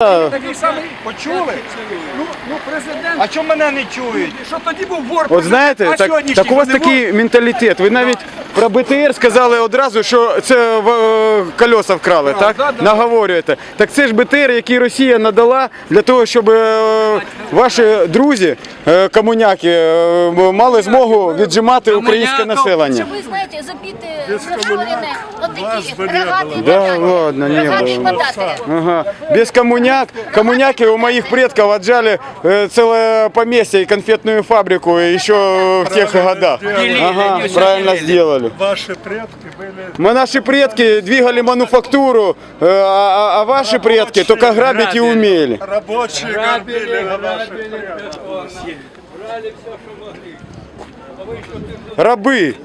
Такий самий почули. Ну, ну президент, А чому мене не чують? що тоді був вор, От знаєте, а так, так у вас такий менталітет. Ви навіть про БТР сказали одразу, що це е, колеса вкрали, так? да, да. Наговорюєте. Так це ж БТР, який Росія надала для того, щоб е, ваші друзі, е, комуняки, е, мали змогу віджимати українське населення. Вы знаете, забиты, зашорены вот такие рогатые Да, податы. ладно, не Рогатые было. податы. Ага. Без коммуняк. Коммуняки у моих предков отжали э, целое поместье и конфетную фабрику еще в тех годах. Ага, правильно сделали. Ваши предки были Мы наши предки двигали мануфактуру, э, а, а ваши предки только грабить и умели. рабочие, грабили на ваших предков. Рабы.